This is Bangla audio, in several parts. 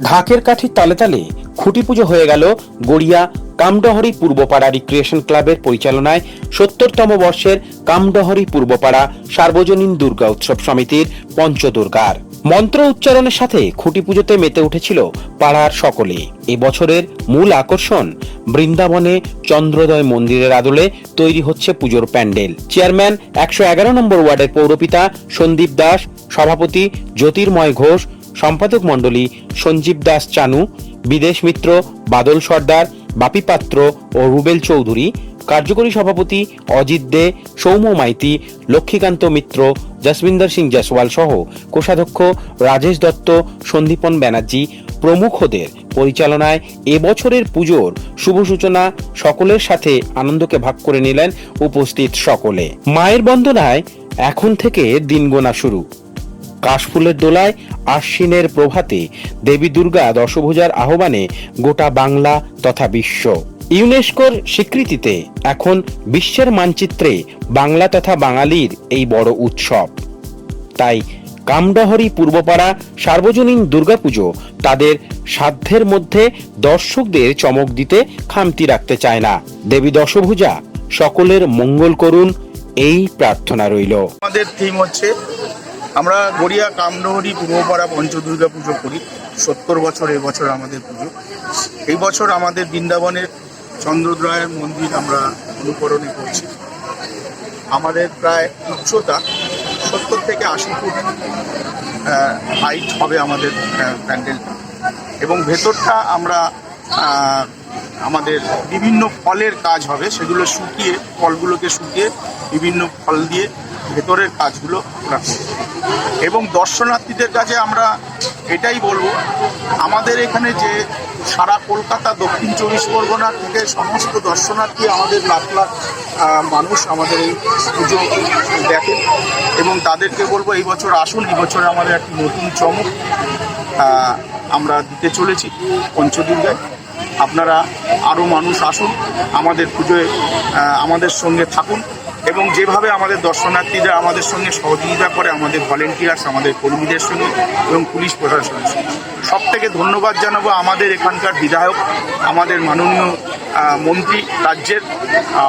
ঢাকের কাঠির তালে তালে খুঁটি পুজো হয়ে গেল গড়িয়া কামডহরি পূর্বপাড়া রিক্রিয়েশন ক্লাবের পরিচালনায় সত্তরতম বর্ষের কামডহরি পূর্বপাড়া সার্বজনীন দুর্গা উৎসব সমিতির পঞ্চদুর্গার। মন্ত্র উচ্চারণের সাথে খুঁটি পুজোতে মেতে উঠেছিল পাড়ার সকলে। এবছরের মূল আকর্ষণ বৃন্দাবনে চন্দ্রোদয় মন্দিরের আদলে তৈরি হচ্ছে পুজোর প্যান্ডেল। চেয়ারম্যান একশো এগারো নম্বর ওয়ার্ডের পৌরপিতা সন্দীপ দাস, সভাপতি জ্যোতির্ময় ঘোষ সম্পাদক মণ্ডলী সঞ্জীব দাস চানু, বিদেশ মিত্র বাদল সর্দার, বাপি পাত্র ও রুবেল চৌধুরী, কার্যকরী সভাপতি অজিত দে, সৌম্য মাইতি, লক্ষ্মীকান্ত মিত্র, জসবিন্দর সিং জয়সওয়াল সহ কোষাধ্যক্ষ রাজেশ দত্ত, সন্দীপন ব্যানার্জি প্রমুখদের পরিচালনায় এবছরের পুজোর শুভ সূচনা সকলের সাথে আনন্দকে ভাগ করে নিলেন উপস্থিত সকলে। মায়ের বন্দনায় এখন থেকে দিন গোনা শুরু। কাশফুলের দোলায় আশ্বিনের প্রভাতে দেবী দুর্গা দশভুজার আহ্বানে গোটা বাংলা তথা বিশ্ব। ইউনেস্কোর স্বীকৃতিতে এখন বিশ্বের মানচিত্রে বাংলা তথা বাঙালির এই বড় উৎসব। তাই কামডহরি পূর্বপাড়া সার্বজনীন দুর্গাপুজো তাদের সাধ্যের মধ্যে দর্শকদের চমক দিতে খামতি রাখতে চায় না। দেবী দশভুজা সকলের মঙ্গল করুন, এই প্রার্থনা রইল। আমাদের থিম হচ্ছে আমরা গড়িয়া কামনহরি পূর্বপাড়া পঞ্চদুর্গা পুজো করি। সত্তর বছর এবছর আমাদের পুজো। এই বছর আমাদের বৃন্দাবনের চন্দ্রোদয়ের মন্দির আমরা অনুকরণে করছি। আমাদের প্রায় উচ্চতা সত্তর থেকে আশি ফুট হাইট হবে আমাদের প্যান্ডেল। এবং ভেতরটা আমরা আমাদের বিভিন্ন ফলের কাজ হবে। সেগুলো শুকিয়ে, ফলগুলোকে শুকিয়ে, বিভিন্ন ফল দিয়ে ভেতরের কাজগুলো আমরা করব। এবং দর্শনার্থীদের কাছে আমরা এটাই বলব, আমাদের এখানে যে সারা কলকাতা দক্ষিণ চব্বিশ পরগনা থেকে সমস্ত দর্শনার্থী, আমাদের লাখ লাখ মানুষ আমাদের এই পুজো দেখেন এবং তাদেরকে বলব, এই বছর আসুন, এই বছর আমাদের একটি নতুন চমক আমরা দিতে চলেছি পঞ্চদুর্গায়। আপনারা আরও মানুষ আসুন, আমাদের পুজোয় আমাদের সঙ্গে থাকুন। এবং যেভাবে আমাদের দর্শনার্থীরা আমাদের সঙ্গে সহযোগিতা করে, আমাদের ভলেন্টিয়ার্স, আমাদের কর্মীদের সঙ্গে এবং পুলিশ প্রশাসনের সঙ্গে। সব থেকে ধন্যবাদ জানাব আমাদের এখানকার বিধায়ক, আমাদের মাননীয় মন্ত্রী রাজ্যের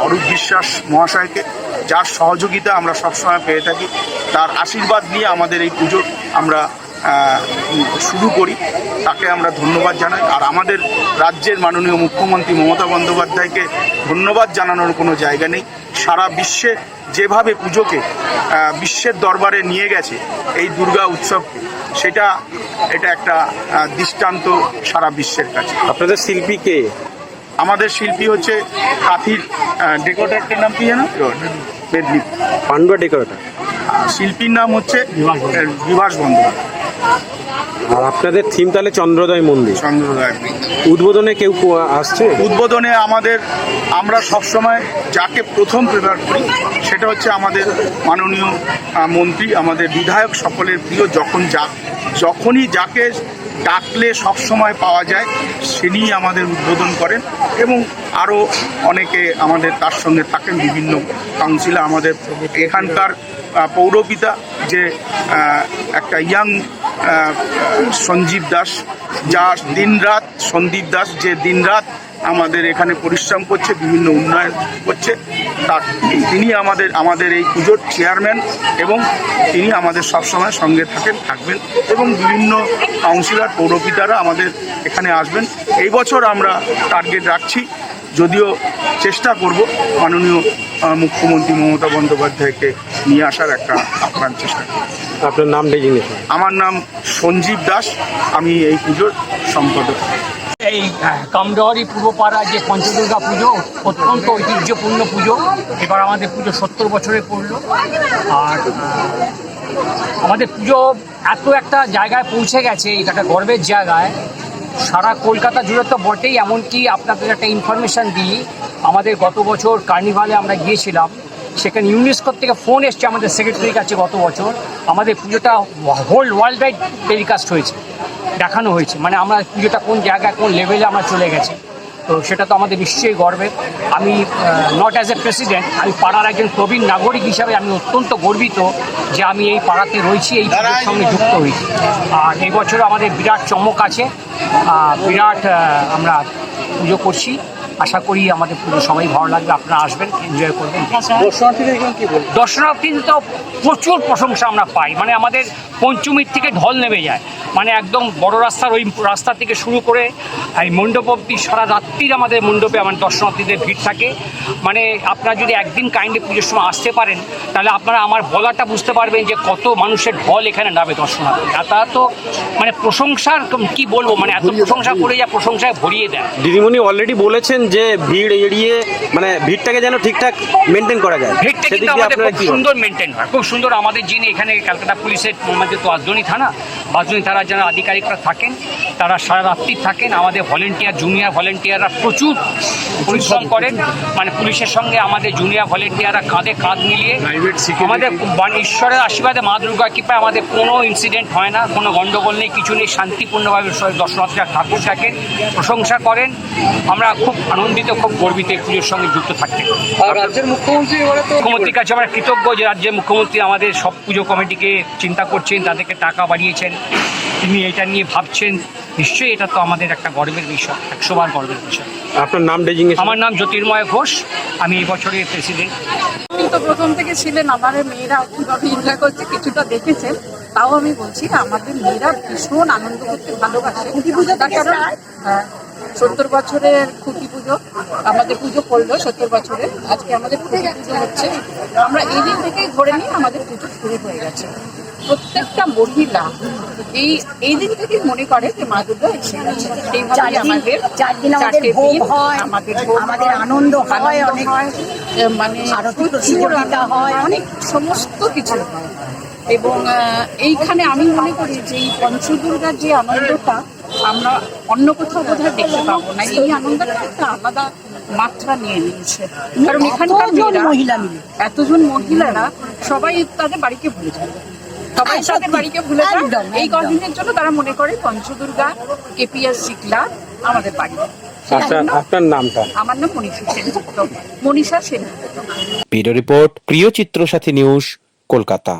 অরূপ বিশ্বাস মহাশয়কে, যার সহযোগিতা আমরা সবসময় পেয়ে থাকি। তার আশীর্বাদ নিয়ে আমাদের এই পুজো আমরা শুরু করি। তাকে আমরা ধন্যবাদ জানাই। আর আমাদের রাজ্যের মাননীয় মুখ্যমন্ত্রী মমতা বন্দ্যোপাধ্যায়কে ধন্যবাদ জানানোর কোনো জায়গা নেই। সারা বিশ্বে যেভাবে পুজোকে বিশ্বের দরবারে নিয়ে গেছে এই দুর্গা উৎসবকে সেটা এটা একটা দৃষ্টান্ত সারা বিশ্বের কাছে। আপনাদের শিল্পী কে? আমাদের শিল্পী হচ্ছে কাথির ডেকোরেটারটির নাম কি জানো মেদলি পান্ডুয়া ডেকোরেটর শিল্পীর নাম হচ্ছে বিভাস বন্দ্যোপাধ্যায়। আর আপনাদের থিম তাহলে চন্দ্রোদয় মন্দির। চন্দ্রদয় উদ্বোধনে কেউ কো- আসছে? উদ্বোধনে আমাদের আমরা সবসময় যাকে প্রথম প্রেফার করি সেটা হচ্ছে আমাদের মাননীয় আহ, মন্ত্রী আমাদের বিধায়ক সকলের প্রিয় যখন যা যখনই যাকে ডাকলে সব সময় পাওয়া যায় সেনিই আমাদের উদ্বোধন করেন এবং আরও অনেকে আমাদের তার সঙ্গে থাকেন বিভিন্ন কাউন্সিলর আমাদের এখানকার আহ, পৌরপিতা যে একটা ইয়াং সঞ্জীব দাস, যা দিনরাত, সন্দীপ দাস যে দিনরাত আমাদের এখানে পরিশ্রম করছে, বিভিন্ন উন্নয়ন করছে, তার, তিনি আমাদের আমাদের এই পুজোর চেয়ারম্যান এবং তিনি আমাদের সবসময় সঙ্গে থাকেন, থাকবেন এবং বিভিন্ন কাউন্সিলর পৌরপিতারা আমাদের এখানে আসবেন। এই বছর আমরা টার্গেট রাখছি যদিও চেষ্টা করব মাননীয় মুখ্যমন্ত্রী মমতা বন্দ্যোপাধ্যায়কে নিয়ে আসার একটা আপ্রাণ চেষ্টা করব। আপনার নাম আমার নাম সঞ্জীব দাস আমি এই পুজোর সম্পাদক। এই কামডহরি পূর্বপাড়া যে পঞ্চদুর্গা পুজো অত্যন্ত ঐতিহ্যপূর্ণ পুজো এবার আমাদের পুজো সত্তর বছরে পড়ল। আর আমাদের পুজো এত একটা জায়গায় পৌঁছে গেছে এটা একটা গর্বের জায়গায়। সারা কলকাতা জুড়ে তো বটেই, এমনকি আপনাদের একটা ইনফরমেশান দিই। আমাদের গত বছর কার্নিভালে আমরা গিয়েছিলাম, সেখানে ইউনেস্কোর থেকে ফোন এসছে আমাদের সেক্রেটারির কাছে গত বছর। আমাদের পুজোটা হোল ওয়ার্ল্ড ওয়াইড টেলিকাস্ট হয়েছে, দেখানো হয়েছে। মানে আমরা পুজোটা কোন জায়গায়, কোন লেভেলে আমরা চলে গেছি। তো সেটা তো আমাদের নিশ্চয়ই গর্বের আমি নট অ্যাজ এ প্রেসিডেন্ট আমি পাড়ার একজন প্রবীণ নাগরিক হিসাবে আমি অত্যন্ত গর্বিত যে আমি এই পাড়াতে রয়েছি, এই সঙ্গে যুক্ত হয়েছি। আর এই বছর আমাদের বিরাট চমক আছে। বিরাট আমরা পুজো করছি। আশা করি আমাদের পুজো সবাই ভালো লাগবে আপনারা আসবেন এনজয় করবেন। দর্শনার্থী তো প্রচুর প্রশংসা আমরা পাই মানে আমাদের পঞ্চমীর থেকে ঢল নেমে যায়। মানে একদম বড় রাস্তার ওই রাস্তা থেকে শুরু করে এই মণ্ডপ অব্দি সারা রাত্রির আমাদের মণ্ডপে আমার দর্শনার্থীদের ভিড় থাকে। মানে আপনারা যদি একদিন কাইন্ডলি পুজোর সময় আসতে পারেন তাহলে আপনারা আমার বলাটা বুঝতে পারবেন যে কত মানুষের ঢল এখানে নামে দর্শনার্থী। আর তারা তো মানে প্রশংসার কি বলব মানে এত প্রশংসা করে যা প্রশংসায় ভরিয়ে দেয়। দিদিমণি অলরেডি বলেছেন যে ভিড় এড়িয়ে মানে ভিড়টাকে যেন ঠিকঠাক মেনটেন করা যায়। ভিড়টা কিন্তু আমাদের খুব সুন্দর মেনটেন হয়। খুব সুন্দর আমাদের যিনি এখানে কলকাতা পুলিশের আমাদের তো আজনি থানা বাজনি তারা যারা আধিকারিকরা থাকেন তারা সারা রাত্রি থাকেন। আমাদের ভলেন্টিয়ার জুনিয়র ভলেন্টিয়াররা প্রচুর পরিশ্রম করেন। মানে পুলিশের সঙ্গে আমাদের জুনিয়র ভলেন্টিয়াররা কাঁধে কাঁধ মিলিয়ে আমাদের বান- ঈশ্বরের আশীর্বাদে মা দুর্গা কৃপায় আমাদের কোনো ইনসিডেন্ট হয় না কোনো গণ্ডগোল নেই কিছু নেই। শান্তিপূর্ণভাবে দর্শনার্থীরা ঠাকুর থাকেন প্রশংসা করেন। আমরা খুব আনন্দিত খুব গর্বিত এই পুজোর সঙ্গে যুক্ত থাকতে। রাজ্যের মুখ্যমন্ত্রী মুখ্যমন্ত্রীর কাছে আমরা কৃতজ্ঞ যে রাজ্যের মুখ্যমন্ত্রী আমাদের সব পুজো কমিটিকে চিন্তা করছেন তাদেরকে টাকা বাড়িয়েছেন। তিনি এটা নিয়ে ভাবছেন নিশ্চয়ই এটা তো আমাদের একটা গর্বের বিষয় একশো বার গর্বের বিষয়। আপনার নাম ডেজিগনেশন আমার নাম জ্যোতির্ময় ঘোষ আমি এই বছরের প্রেসিডেন্ট আপনি তো প্রথম থেকে ছিলেন আমার মেয়েরা কীভাবে এনজয় করছে কিছুটা দেখেছেন তাও আমি বলছি আমাদের মেয়েরা ভীষণ আনন্দ করতে ভালোবাসে। তার কারণ হ্যাঁ, সত্তর বছরের খুঁটি পুজো আমাদের পুজো করল সত্তর বছরে আজকে আমাদের খুঁটি পুজো হচ্ছে। আমরা এই দিন থেকেই ধরে নিয়ে আমাদের পুজো শুরু হয়ে গেছে। প্রত্যেকটা মহিলা এই এই দিন থেকে মনে করে যে মা দুর্গা এসে গেছে। সেইভাবে আমাদের চার দিন আমাদের ভোগ হয়, আমাদের আমাদের আনন্দ হয়, অনেক মানে প্রতিযোগিতা হয়, অনেক সমস্ত কিছু হয়। এবং এইখানে আমি মনে করি যে এই পঞ্চদুর্গার যে আনন্দটা আমরা অন্য কোথাও বোধহয় দেখতে পাবো না। এই আনন্দটা একটা আলাদা মাত্রা নিয়ে নিয়েছে। কারণ এখানকার মহিলা এতজন মহিলারা সবাই তাদের বাড়িকে ভুলে যায় সবাই তাদের বাড়িকে ভুলে যায় এই কদিনের জন্য তারা মনে করে পঞ্চদুর্গা কেপিএস শিকলা আমাদের বাড়ি। আপনার আপনার নামটা? আমার নাম মনীষা সেনগুপ্ত মনীষা সেনগুপ্ত ব্যুরো রিপোর্ট প্রিয় চিত্র সাথী নিউজ কলকাতা।